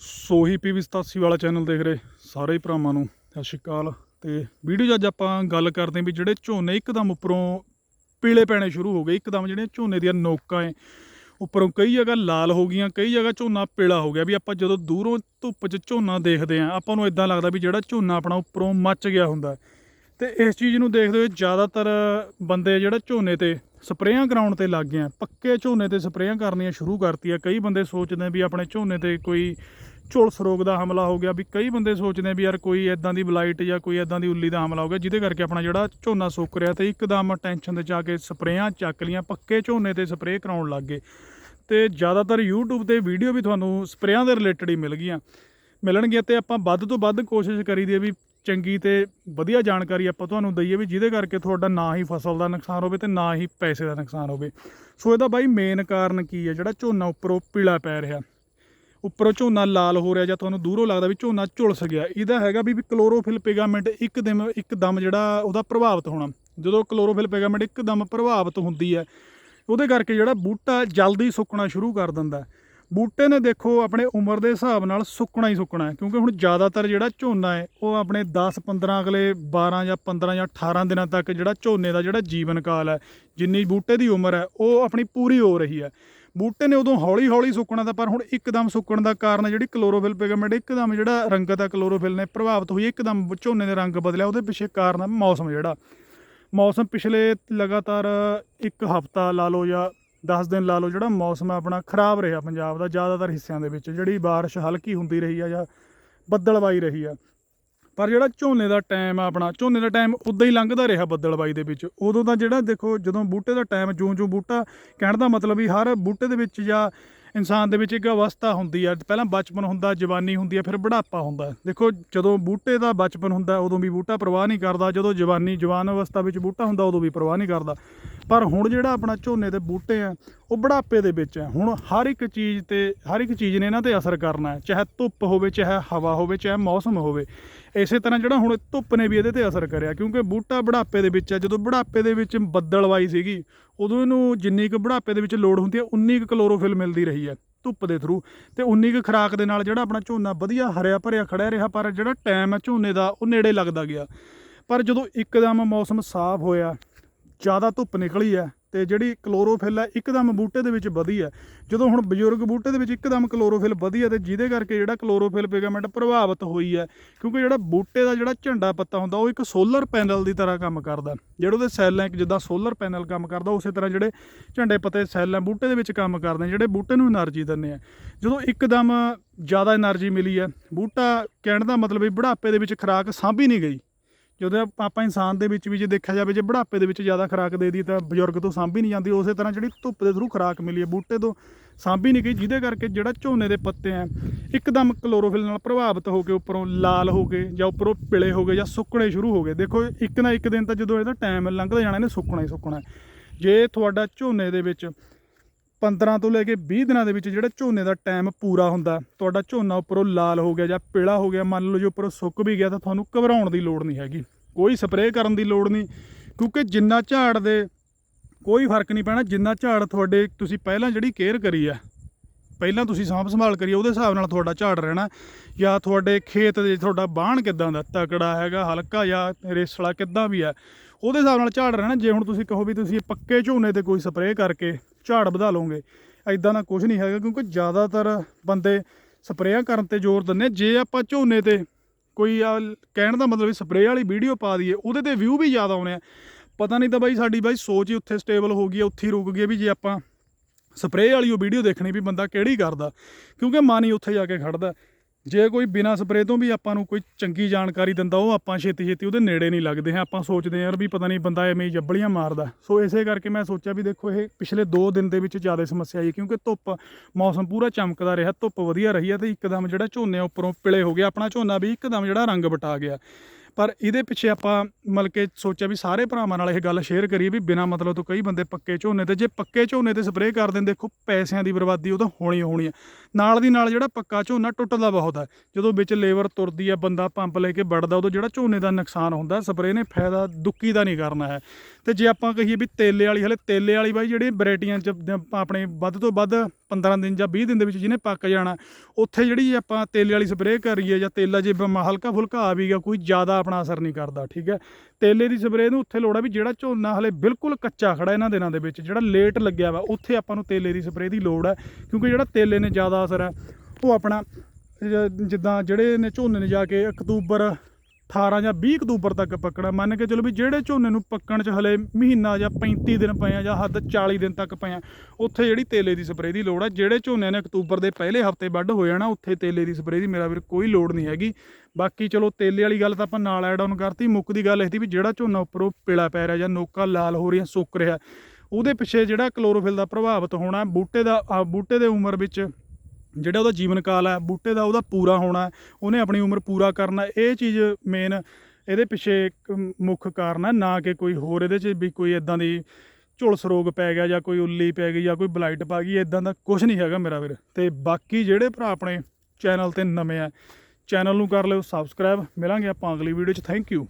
ਸੋਹੀ PV 87 ਵਾਲਾ channel ਦੇਖ ਰਹੇ ਸਾਰੇ ਹੀ ਭਰਾਵਾਂ ਨੂੰ। ਸਤਿ ਸ਼੍ਰੀ ਅਕਾਲ। ਤੇ ਵੀਡੀਓ 'ਚ ਅੱਜ ਆਪਾਂ ਗੱਲ ਕਰਦੇ ਹਾਂ ਵੀ ਜਿਹੜੇ ਝੋਨੇ ਇੱਕਦਮ ਉੱਪਰੋਂ ਪੀਲੇ ਪੈਣੇ ਸ਼ੁਰੂ ਹੋ ਗਏ। ਇੱਕਦਮ ਜਿਹੜੀਆਂ ਝੋਨੇ ਦੀਆਂ ਨੋਕਾਂ ਐ, ਉੱਪਰੋਂ ਕਈ ਜਗ੍ਹਾ ਲਾਲ ਹੋ ਗਈਆਂ, ਕਈ ਜਗ੍ਹਾ ਝੋਨਾ ਪੀਲਾ ਹੋ ਗਿਆ। ਵੀ ਆਪਾਂ ਜਦੋਂ ਦੂਰੋਂ ਧੁੱਪ 'ਚ ਝੋਨਾ ਦੇਖਦੇ ਆਂ ਆਪਾਂ ਨੂੰ ਇਦਾਂ ਲੱਗਦਾ ਵੀ ਜਿਹੜਾ ਝੋਨਾ ਆਪਣਾ ਉੱਪਰੋਂ ਮੱਚ ਗਿਆ ਹੁੰਦਾ। ਹੈ। ਤੇ ਇਸ ਚੀਜ਼ ਨੂੰ ਦੇਖਦੇ ਹੋਏ ਜ਼ਿਆਦਾਤਰ ਬੰਦੇ ਜਿਹੜਾ ਝੋਨੇ ਤੇ ਸਪਰੇਆਂ ਕਰਾਉਣ ਤੇ ਲੱਗ ਗਏ ਆ। ਪੱਕੇ ਝੋਨੇ ਤੇ ਸਪਰੇਆਂ ਕਰਨੀਆਂ ਸ਼ੁਰੂ ਕਰਤੀਆਂ। ਕਈ ਬੰਦੇ ਸੋਚਦੇ ਵੀ ਆਪਣੇ ਝੋਨੇ ਤੇ ਕੋਈ ਝੁਲਸ ਰੋਗ ਦਾ ਹਮਲਾ ਹੋ ਗਿਆ। ਵੀ ਕਈ ਬੰਦੇ ਸੋਚਦੇ ਵੀ ਯਾਰ ਕੋਈ ਇਦਾਂ ਦੀ ਬਲਾਈਟ ਜਾਂ ਕੋਈ ਇਦਾਂ ਦੀ ਉੱਲੀ ਦਾ ਹਮਲਾ ਹੋ ਗਿਆ, ਜਿਹਦੇ ਕਰਕੇ ਆਪਣਾ ਜਿਹੜਾ ਝੋਨਾ ਸੁੱਕ ਰਿਹਾ ਤੇ ਇੱਕਦਮ ਟੈਨਸ਼ਨ 'ਤੇ ਜਾ ਕੇ ਸਪਰੇਆਂ ਚੱਕ ਲੀਆਂ ਪੱਕੇ ਝੋਨੇ ਤੇ ਸਪਰੇਅ ਕਰਾਉਣ ਲੱਗ ਗਏ। ਤੇ ਜ਼ਿਆਦਾਤਰ YouTube ਤੇ ਵੀਡੀਓ ਵੀ ਤੁਹਾਨੂੰ ਸਪਰੇਆਂ ਦੇ ਰਿਲੇਟਡ ਹੀ ਮਿਲ ਗਈਆਂ। ਮਿਲਣਗੀਆਂ ਤੇ ਆਪਾਂ ਵੱਧ ਤੋਂ ਵੱਧ ਕੋਸ਼ਿਸ਼ ਕਰੀਦੀ ਹੈ ਵੀ ਚੰਗੀ ਤੇ ਵਧੀਆ ਜਾਣਕਾਰੀ ਆਪਾਂ ਤੁਹਾਨੂੰ ਦਈਏ ਵੀ ਜਿਹਦੇ ਕਰਕੇ ਤੁਹਾਡਾ ਨਾ ਹੀ ਫਸਲ ਦਾ ਨੁਕਸਾਨ ਹੋਵੇ ਤੇ ਨਾ ਹੀ ਪੈਸੇ ਦਾ ਨੁਕਸਾਨ ਹੋਵੇ। ਸੋ ਇਹਦਾ ਬਾਈ ਮੇਨ ਕਾਰਨ ਕੀ ਹੈ? ਜਿਹੜਾ ਝੋਨਾ ਉੱਪਰੋਂ ਪੀਲਾ ਪੈ ਰਿਹਾ। ਉੱਪਰੋਂ ਝੋਨਾ ਲਾਲ ਹੋ ਰਿਹਾ ਜਾਂ ਤੁਹਾਨੂੰ ਦੂਰੋਂ ਲੱਗਦਾ ਵੀ ਝੋਨਾ ਝੁਲਸ ਗਿਆ। ਇਹਦਾ ਹੈਗਾ ਵੀ ਵੀ ਕਲੋਰੋਫਿਲ ਪਿਗਾਮੈਂਟ ਇੱਕਦਮ ਇੱਕਦਮ ਜਿਹੜਾ ਉਹਦਾ ਪ੍ਰਭਾਵਿਤ ਹੋਣਾ। ਜਦੋਂ ਕਲੋਰੋਫਿਲ ਪਿਗਾਮੈਂਟ ਇੱਕਦਮ ਪ੍ਰਭਾਵਿਤ ਹੁੰਦੀ ਹੈ, ਉਹਦੇ ਕਰਕੇ ਜਿਹੜਾ ਬੂਟਾ ਜਲਦੀ ਸੁੱਕਣਾ ਸ਼ੁਰੂ ਕਰ ਦਿੰਦਾ ਬੂਟੇ ਨੇ ਦੇਖੋ ਆਪਣੇ ਉਮਰ ਦੇ ਹਿਸਾਬ ਨਾਲ ਸੁੱਕਣਾ ਹੀ ਸੁੱਕਣਾ ਹੈ, ਕਿਉਂਕਿ ਹੁਣ ਜ਼ਿਆਦਾਤਰ ਜਿਹੜਾ ਝੋਨਾ ਹੈ, ਉਹ ਆਪਣੇ 10 15 ਅਗਲੇ 12 ਜਾਂ 15 ਜਾਂ 18 ਦਿਨਾਂ ਤੱਕ ਜਿਹੜਾ ਝੋਨੇ ਦਾ ਜਿਹੜਾ ਜੀਵਨ ਕਾਲ ਹੈ, ਜਿੰਨੀ ਬੂਟੇ ਦੀ ਉਮਰ ਹੈ, ਉਹ ਆਪਣੀ ਪੂਰੀ ਹੋ ਰਹੀ ਹੈ। ਬੂਟੇ ਨੇ ਉਦੋਂ ਹੌਲੀ ਹੌਲੀ ਸੁੱਕਣਾ ਤਾਂ, ਪਰ ਹੁਣ ਇੱਕਦਮ ਸੁੱਕਣ ਦਾ ਕਾਰਨ ਜਿਹੜੀ ਕਲੋਰੋਫਿਲ ਪਿਗਮੈਂਟ, ਇੱਕਦਮ ਜਿਹੜਾ ਰੰਗਤ ਹੈ ਕਲੋਰੋਫਿਲ ਨੇ ਪ੍ਰਭਾਵਿਤ ਹੋਈ, ਇੱਕਦਮ ਝੋਨੇ ਦੇ ਰੰਗ ਬਦਲਿਆ, ਉਹਦੇ ਪਿੱਛੇ ਕਾਰਨ ਹੈ ਮੌਸਮ ਜਿਹੜਾ। ਮੌਸਮ ਪਿਛਲੇ ਲਗਾਤਾਰ ਇੱਕ ਹਫਤਾ ਲਾ ਲਓ ਜਾਂ 10 ਦਿਨ ਲਾ ਲਓ, ਜਿਹੜਾ ਮੌਸਮ ਆਪਣਾ ਖਰਾਬ ਰਿਹਾ ਪੰਜਾਬ ਦਾ, ਜ਼ਿਆਦਾਤਰ ਹਿੱਸਿਆਂ ਦੇ ਵਿੱਚ, ਜਿਹੜੀ ਬਾਰਿਸ਼ ਹਲਕੀ ਹੁੰਦੀ ਰਹੀ ਆ ਜਾਂ ਬੱਦਲਵਾਈ ਰਹੀ ਆ। ਪਰ ਜਿਹੜਾ ਝੋਨੇ ਦਾ ਟਾਈਮ ਆ ਆਪਣਾ, ਝੋਨੇ ਦਾ ਟਾਈਮ ਉਦਾਂ ਹੀ ਲੰਘਦਾ ਰਿਹਾ ਬੱਦਲਵਾਈ ਦੇ ਵਿੱਚ। ਉਦੋਂ ਦਾ ਜਿਹੜਾ ਦੇਖੋ, ਜਦੋਂ ਬੂਟੇ ਦਾ ਟਾਈਮ ਜਿਉਂ-ਜਿਉਂ ਬੂਟਾ, ਕਹਿਣ ਦਾ ਮਤਲਬ ਵੀ ਹਰ ਬੂਟੇ ਦੇ ਵਿੱਚ ਜਾਂ ਇਨਸਾਨ ਦੇ ਵਿੱਚ ਇੱਕ ਅਵਸਥਾ ਹੁੰਦੀ ਆ, ਪਹਿਲਾਂ ਬਚਪਨ ਹੁੰਦਾ, ਜਵਾਨੀ ਹੁੰਦੀ ਆ, ਫਿਰ ਬੁਢਾਪਾ ਹੁੰਦਾ ਦੇਖੋ, ਜਦੋਂ ਬੂਟੇ ਦਾ ਬਚਪਨ ਹੁੰਦਾ, ਉਦੋਂ ਵੀ ਬੂਟਾ ਪ੍ਰਵਾਹ ਨਹੀਂ ਕਰਦਾ, ਜਦੋਂ ਜਵਾਨੀ, ਜਵਾਨ ਅਵਸਥਾ ਵਿੱਚ ਬੂਟਾ ਹੁੰਦਾ, ਉਦੋਂ ਵੀ ਪ੍ਰਵਾਹ ਨਹੀਂ ਕਰਦਾ। ਪਰ ਹੁਣ ਜਿਹੜਾ ਆਪਣਾ ਝੋਨੇ ਦੇ ਬੂਟੇ ਆ, ਉਹ ਬੁਢਾਪੇ ਦੇ ਵਿੱਚ ਆ। ਹੁਣ ਹਰ ਇੱਕ ਚੀਜ਼ ਤੇ, ਹਰ ਇੱਕ ਚੀਜ਼ ਨੇ ਇਹਨਾਂ ਤੇ ਅਸਰ ਕਰਨਾ ਹੈ, ਚਾਹੇ ਧੁੱਪ ਹੋਵੇ, ਚਾਹੇ ਹਵਾ ਹੋਵੇ, ਚਾਹੇ ਮੌਸਮ ਹੋਵੇ। ਇਸੇ ਤਰ੍ਹਾਂ ਜਿਹੜਾ ਹੁਣ ਧੁੱਪ ਨੇ ਵੀ ਇਹਦੇ ਤੇ ਅਸਰ ਕਰਿਆ, ਕਿਉਂਕਿ ਬੂਟਾ ਬੁਢਾਪੇ ਦੇ ਵਿੱਚ ਆ। ਜਦੋਂ ਬੁਢਾਪੇ ਦੇ ਵਿੱਚ ਬੱਦਲਵਾਈ ਸੀਗੀ ਉਦੋਂ ਇਹਨੂੰ ਜਿੰਨੀ ਕੁ ਬੁਢਾਪੇ ਦੇ ਵਿੱਚ ਲੋੜ ਹੁੰਦੀ ਹੈ, ਉਨੀ ਕੁ ਕਲੋਰੋਫਿਲ ਮਿਲਦੀ ਰਹੀ ਹੈ ਧੁੱਪ ਦੇ ਥਰੂ ਤੇ ਉਨੀ ਕੁ ਖੁਰਾਕ ਦੇ ਨਾਲ ਜਿਹੜਾ ਆਪਣਾ ਝੋਨਾ ਵਧੀਆ ਹਰਿਆ ਭਰਿਆ ਖੜਿਆ ਰਿਹਾ, ਪਰ ਜਿਹੜਾ ਟਾਈਮ ਹੈ ਝੋਨੇ ਦਾ, ਉਹ ਨੇੜੇ ਲੱਗਦਾ ਗਿਆ। ਪਰ ਜਦੋਂ ਇੱਕਦਮ ਮੌਸਮ ਸਾਫ਼ ਹੋਇਆ, ਜ਼ਿਆਦਾ ਧੁੱਪ ਨਿਕਲੀ ਹੈ ਤੇ ਜਿਹੜੀ ਕਲੋਰੋਫਿਲ ਹੈ ਇੱਕਦਮ ਬੂਟੇ ਦੇ ਵਿੱਚ ਵਧੀ ਹੈ। ਜਦੋਂ ਹੁਣ ਬਜ਼ੁਰਗ ਬੂਟੇ ਦੇ ਵਿੱਚ ਇੱਕਦਮ ਕਲੋਰੋਫਿਲ ਵਧੀ ਹੈ ਤੇ ਜਿਹਦੇ ਕਰਕੇ ਜਿਹੜਾ ਕਲੋਰੋਫਿਲ ਪਿਗਮੈਂਟ ਪ੍ਰਭਾਵਿਤ ਹੋਈ ਹੈ, ਕਿਉਂਕਿ ਜਿਹੜਾ ਬੂਟੇ ਦਾ ਜਿਹੜਾ ਝੰਡਾ ਪੱਤਾ ਹੁੰਦਾ, ਉਹ ਇੱਕ ਸੋਲਰ ਪੈਨਲ ਦੀ ਤਰ੍ਹਾਂ ਕੰਮ ਕਰਦਾ। ਜਿਹੜੇ ਉਹਦੇ ਸੈੱਲ ਹੈ ਜਿੱਦਾਂ ਸੋਲਰ ਪੈਨਲ ਕੰਮ ਕਰਦਾ, ਉਸੇ ਤਰ੍ਹਾਂ ਜਿਹੜੇ ਝੰਡੇ ਪੱਤੇ ਸੈੱਲ ਹੈ, ਬੂਟੇ ਦੇ ਵਿੱਚ ਕੰਮ ਕਰਦੇ ਜਿਹੜੇ ਬੂਟੇ ਨੂੰ એનર્ਜੀ ਦਿੰਦੇ ਆ। ਜਦੋਂ ਇੱਕਦਮ ਜ਼ਿਆਦਾ એનર્ਜੀ ਮਿਲੀ ਹੈ, ਬੂਟਾ ਕਹਿਣ ਦਾ ਮਤਲਬ ਵੀ ਬੁਢਾਪੇ ਦੇ ਵਿੱਚ ਖਰਾਕ ਸਾਂਭੀ ਨਹੀਂ ਗਈ। ਜਦੋਂ ਆਪਾਂ ਇਨਸਾਨ ਦੇ ਵਿੱਚ ਵੀ ਜੇ ਦੇਖਿਆ ਜਾਵੇ, ਜੇ ਬੁਢਾਪੇ ਦੇ ਵਿੱਚ ਜ਼ਿਆਦਾ ਖੁਰਾਕ ਦੇ ਦੀ ਤਾਂ ਬਜ਼ੁਰਗ ਤੋਂ ਸਾਂਭੀ ਨਹੀਂ ਜਾਂਦੀ। ਉਸੇ ਤਰ੍ਹਾਂ ਜਿਹੜੀ ਧੁੱਪ ਦੇ ਥਰੂ ਖੁਰਾਕ ਮਿਲੀ ਹੈ, ਬੂਟੇ ਤੋਂ ਸਾਂਭੀ ਨਹੀਂ ਗਈ, ਜਿਹਦੇ ਕਰਕੇ ਜਿਹੜਾ ਝੋਨੇ ਦੇ ਪੱਤੇ ਆ, ਇੱਕਦਮ ਕਲੋਰੋਫਿਲ ਨਾਲ ਪ੍ਰਭਾਵਿਤ ਹੋ ਕੇ ਉੱਪਰੋਂ ਲਾਲ ਹੋ ਗਏ ਜਾਂ ਉੱਪਰੋਂ ਪਿਲੇ ਹੋ ਗਏ ਜਾਂ ਸੁੱਕਣੇ ਸ਼ੁਰੂ ਹੋ ਗਏ। ਦੇਖੋ, ਇੱਕ ਨਾ ਇੱਕ ਦਿਨ ਤਾਂ ਜਦੋਂ ਇਹਦਾ ਟਾਈਮ ਲੰਘਦਾ ਜਾਣਾ, ਇਹਨੇ ਸੁੱਕਣਾ ਹੀ ਸੁੱਕਣਾ। ਜੇ ਤੁਹਾਡਾ ਝੋਨੇ ਦੇ ਵਿੱਚ 15 ਤੋਂ ਲੈ ਕੇ 20 ਦਿਨਾਂ ਦੇ ਵਿੱਚ ਜਿਹੜਾ ਝੋਨੇ ਦਾ ਟਾਈਮ ਪੂਰਾ ਹੁੰਦਾ ਤੁਹਾਡਾ ਝੋਨਾ ਉੱਪਰੋਂ ਲਾਲ ਹੋ ਗਿਆ ਜਾਂ ਪੀਲਾ ਹੋ ਗਿਆ, ਮੰਨ ਲਓ ਜੇ ਉੱਪਰੋਂ ਸੁੱਕ ਵੀ ਗਿਆ ਤਾਂ ਤੁਹਾਨੂੰ ਘਬਰਾਉਣ ਦੀ ਲੋੜ ਨਹੀਂ ਹੈਗੀ। ਕੋਈ ਸਪਰੇਅ ਕਰਨ ਦੀ ਲੋੜ ਨਹੀਂ, ਕਿਉਂਕਿ ਜਿੰਨਾ ਝਾੜ ਦੇ ਕੋਈ ਫ਼ਰਕ ਨਹੀਂ ਪੈਣਾ, ਜਿੰਨਾ ਝਾੜ ਤੁਹਾਡੇ ਤੁਸੀਂ ਪਹਿਲਾਂ ਜਿਹੜੀ ਕੇਅਰ ਕਰੀ ਆ ਪਹਿਲਾਂ ਤੁਸੀਂ ਸਾਂਭ ਸੰਭਾਲ ਕਰੀ ਉਹਦੇ ਹਿਸਾਬ ਨਾਲ ਤੁਹਾਡਾ ਝਾੜ ਰਹਿਣਾ ਜਾਂ ਤੁਹਾਡੇ ਖੇਤ ਦੇ ਤੁਹਾਡਾ ਬਾਣ ਕਿੱਦਾਂ ਦਾ, ਤਕੜਾ ਹੈਗਾ, ਹਲਕਾ ਜਾਂ ਰੇਸਲਾ ਕਿੱਦਾਂ ਵੀ ਆ ਉਹਦੇ ਹਿਸਾਬ ਨਾਲ ਝਾੜ ਰਹਿਣਾ ਜੇ ਹੁਣ ਤੁਸੀਂ ਕਹੋ ਵੀ ਤੁਸੀਂ ਪੱਕੇ ਝੋਨੇ ਤੇ ਕੋਈ ਸਪਰੇਅ ਕਰਕੇ ਝਾੜ ਵਧਾ ਲਓਗੇ। ਐਦਾਂ ਦਾ ਕੁਝ ਨਹੀਂ ਹੈਗਾ ਕਿਉਂਕਿ ਜ਼ਿਆਦਾਤਰ ਬੰਦੇ ਸਪਰੇਆਂ ਕਰਨ ਤੇ ਜ਼ੋਰ ਦਿੰਦੇ ਜੇ ਆਪਾਂ ਝੋਨੇ ਤੇ ਕੋਈ ਆ ਕਹਿਣ ਦਾ ਮਤਲਬ ਸਪਰੇਅ ਵਾਲੀ ਵੀਡੀਓ ਪਾ ਦਈਏ, ਉਹਦੇ ਤੇ ਵਿਊ ਵੀ ਜ਼ਿਆਦਾ ਆਉਣੇ ਆ। ਪਤਾ ਨਹੀਂ ਤਾਂ ਬਾਈ ਸਾਡੀ ਬਾਈ ਸੋਚ ਹੀ ਉੱਥੇ ਸਟੇਬਲ ਹੋ ਗਈ ਹੈ ਉੱਥੇ ਹੀ ਰੁਕ ਗਈ ਵੀ ਜੇ ਆਪਾਂ ਸਪਰੇਅ ਵਾਲੀ ਉਹ ਵੀਡੀਓ ਦੇਖਣੀ ਵੀ ਬੰਦਾ ਕਿਹੜੀ ਕਰਦਾ। ਕਿਉਂਕਿ ਮਨ ਹੀ ਉੱਥੇ ਜਾ ਕੇ ਖੜਦਾ। ਜੇ ਕੋਈ ਬਿਨਾ ਸਪਰੇਅ ਤੋਂ ਵੀ ਆਪਾਂ ਨੂੰ ਕੋਈ ਚੰਗੀ ਜਾਣਕਾਰੀ ਦਿੰਦਾ, ਉਹ ਆਪਾਂ ਛੇਤੀ ਛੇਤੀ ਉਹਦੇ ਨੇੜੇ ਨਹੀਂ ਲੱਗਦੇ ਹਾਂ। ਆਪਾਂ ਸੋਚਦੇ ਹਾਂ ਯਾਰ ਵੀ ਪਤਾ ਨਹੀਂ ਬੰਦਾ ਐਵੇਂ ਜੱਬਲੀਆਂ ਮਾਰਦਾ। ਸੋ ਇਸੇ ਕਰਕੇ ਮੈਂ ਸੋਚਿਆ ਵੀ ਦੇਖੋ, ਇਹ ਪਿਛਲੇ 2 ਦਿਨ ਦੇ ਵਿੱਚ ਜ਼ਿਆਦਾ ਸਮੱਸਿਆ ਆਈ ਕਿਉਂਕਿ ਧੁੱਪ, ਮੌਸਮ ਪੂਰਾ ਚਮਕਦਾ ਰਿਹਾ, ਧੁੱਪ ਵਧੀਆ ਰਹੀ ਹੈ ਤੇ ਇੱਕਦਮ ਜਿਹੜਾ ਝੋਨੇ ਉੱਪਰੋਂ ਪਿਲੇ ਹੋ ਗਿਆ। ਆਪਣਾ ਝੋਨਾ ਵੀ ਇੱਕਦਮ ਜਿਹੜਾ ਰੰਗ ਬਟਾ ਗਿਆ। ਪਰ ਇਹਦੇ ਪਿੱਛੇ ਆਪਾਂ ਮਤਲਬ ਕਿ ਸੋਚਿਆ ਵੀ ਸਾਰੇ ਭਰਾਵਾਂ ਨਾਲ ਇਹ ਗੱਲ ਸ਼ੇਅਰ ਕਰੀਏ ਵੀ ਬਿਨਾਂ ਮਤਲਬ ਤੋਂ ਕਈ ਬੰਦੇ ਪੱਕੇ ਝੋਨੇ ਤੇ, ਜੇ ਪੱਕੇ ਝੋਨੇ ਤੇ ਸਪਰੇਅ ਕਰ ਦਿੰਦੇ, ਦੇਖੋ ਪੈਸਿਆਂ ਦੀ ਬਰਬਾਦੀ ਉਹ ਤਾਂ ਹੋਣੀ ਹੋਣੀ ਹੈ ਨਾਲ ਦੀ ਨਾਲ ਜਿਹੜਾ ਪੱਕਾ ਝੋਨਾ ਟੁੱਟਦਾ ਬਹੁਤ ਹੈ ਜਦੋਂ ਵਿੱਚ ਲੇਬਰ ਤੁਰਦੀ ਹੈ ਬੰਦਾ ਪੰਪ ਲੈ ਕੇ ਵੜਦਾ ਉਦੋਂ ਜਿਹੜਾ ਝੋਨੇ ਦਾ ਨੁਕਸਾਨ ਹੁੰਦਾ ਸਪਰੇਅ ਨੇ ਫਾਇਦਾ ਦੁੱਕੀ ਦਾ ਨਹੀਂ ਕਰਨਾ ਹੈ। ਤੇ ਜੇ ਆਪਾਂ ਕਹੀਏ ਵੀ ਤੇਲੇ ਵਾਲੀ, ਹਲੇ ਤੇਲੇ ਵਾਲੀ ਬਾਈ ਜਿਹੜੀ ਵੈਰਾਈਟੀਆਂ ਚ ਦ- ਆਪਣੇ ਵੱਧ ਤੋਂ ਵੱਧ 15 ਦਿਨ ਜਾਂ 20 ਦਿਨ ਦੇ ਵਿੱਚ ਜਿਹਨੇ ਪੱਕ ਜਾਣਾ, ਉੱਥੇ ਜਿਹੜੀ ਆਪਾਂ ਤੇਲੇ ਵਾਲੀ ਸਪਰੇਅ ਕਰੀਏ ਜਾਂ ਤੇਲਾ ਜੇ ਬ- ਹਲਕਾ ਫੁਲਕਾ ਆ ਵੀ ਗਿਆ, ਕੋਈ ਜ਼ਿਆਦਾ ਆਪਣਾ ਅਸਰ ਨਹੀਂ ਕਰਦਾ, ਠੀਕ ਹੈ? ਤੇਲੇ ਦੀ ਸਪਰੇਅ ਨੂੰ ਉੱਥੇ ਲੋੜ ਹੈ ਵੀ ਜਿਹੜਾ ਝੋਨਾ ਹਲੇ ਬਿਲਕੁਲ ਕੱਚਾ ਖੜਾ ਇਹਨਾਂ ਦਿਨਾਂ ਦੇ ਵਿੱਚ, ਜਿਹੜਾ ਲੇਟ ਲੱਗਿਆ ਵਾ, ਉੱਥੇ ਆਪਾਂ ਨੂੰ ਤੇਲੇ ਦੀ ਸਪਰੇਅ ਦੀ ਲੋੜ ਹੈ ਕਿਉਂਕਿ ਜਿਹੜਾ ਤੇਲੇ ਨੇ ਜ਼ਿਆਦਾ ਅਸਰ ਹੈ ਉਹ ਆਪਣਾ ਜਿੱਦਾਂ ਜਿਹੜੇ ਨੇ ਝੋਨੇ ਨੇ ਜਾ ਕੇ ਅਕਤੂਬਰ 18 ਜਾਂ 20 ਅਕਤੂਬਰ ਤੱਕ ਪੱਕਣਾ। ਮੰਨ ਕੇ ਚਲੋ ਵੀ ਜਿਹੜੇ ਝੋਨੇ ਨੂੰ ਪੱਕਣ 'ਚ ਹਲੇ ਮਹੀਨਾ ਜਾਂ 35 ਦਿਨ ਪਏ ਆ ਜਾਂ ਹੱਦ 40 ਦਿਨ ਤੱਕ ਪਏ ਆ, ਉੱਥੇ ਜਿਹੜੀ ਤੇਲੇ ਦੀ ਸਪਰੇਅ ਦੀ ਲੋੜ ਆ। ਜਿਹੜੇ ਝੋਨੇ ਨੇ ਅਕਤੂਬਰ ਦੇ ਪਹਿਲੇ ਹਫ਼ਤੇ ਵੱਢ ਹੋ ਜਾਣਾ ਉੱਥੇ ਤੇਲੇ ਦੀ ਸਪਰੇਅ ਦੀ ਮੇਰਾ ਵੀਰ ਕੋਈ ਲੋੜ ਨਹੀਂ ਹੈਗੀ। ਬਾਕੀ ਚਲੋ ਤੇਲੇ ਵਾਲੀ ਗੱਲ ਤਾਂ ਆਪਾਂ ਨਾਲ ਐਡ ਆਨ ਕਰਤੀ। ਮੁੱਕ ਦੀ ਗੱਲ ਇਹ ਸੀ ਵੀ ਜਿਹੜਾ ਝੋਨਾ ਉੱਪਰੋਂ ਪੀਲਾ ਪੈ ਰਿਹਾ ਜਾਂ ਨੋਕਾ ਲਾਲ ਹੋ ਰਹੀਆਂ, ਸੁੱਕ ਰਿਹਾ, ਉਹਦੇ ਪਿੱਛੇ ਜਿਹੜਾ ਕਲੋਰੋਫਿਲ ਦਾ ਪ੍ਰਭਾਵਿਤ ਹੋਣਾ, ਬੂਟੇ ਦਾ ਬੂਟੇ ਦੇ ਉਮਰ ਵਿੱਚ ਜਿਹੜਾ ਉਹਦਾ ਜੀਵਨ ਕਾਲ ਹੈ ਬੂਟੇ ਦਾ ਉਹਦਾ ਪੂਰਾ ਹੋਣਾ, ਉਹਨੇ ਆਪਣੀ ਉਮਰ ਪੂਰਾ ਕਰਨਾ, ਇਹ ਚੀਜ਼ ਮੇਨ ਇਹਦੇ ਪਿੱਛੇ ਮੁੱਖ ਕਾਰਨ ਹੈ ਨਾ ਕਿ ਕੋਈ ਹੋਰ ਇਹਦੇ 'ਚ ਵੀ ਕੋਈ ਇਦਾਂ ਦੀ ਝੁਲਸ ਰੋਗ ਪੈ ਗਿਆ ਜਾਂ ਕੋਈ ਉੱਲੀ ਪੈ ਗਈ ਜਾਂ ਕੋਈ ਬਲਾਈਟ ਪਾ ਗਈ ਇਦਾਂ ਦਾ ਕੁਝ ਨਹੀਂ ਹੈਗਾ ਮੇਰਾ ਵੀਰ। ਤੇ ਬਾਕੀ ਜਿਹੜੇ ਭਰਾ ਆਪਣੇ ਚੈਨਲ ਤੇ ਨਵੇਂ ਆ, ਚੈਨਲ ਨੂੰ ਕਰ ਲਿਓ ਸਬਸਕ੍ਰਾਈਬ ਮਿਲਾਂਗੇ ਆਪਾਂ ਅਗਲੀ ਵੀਡੀਓ 'ਚ ਥੈਂਕ ਯੂ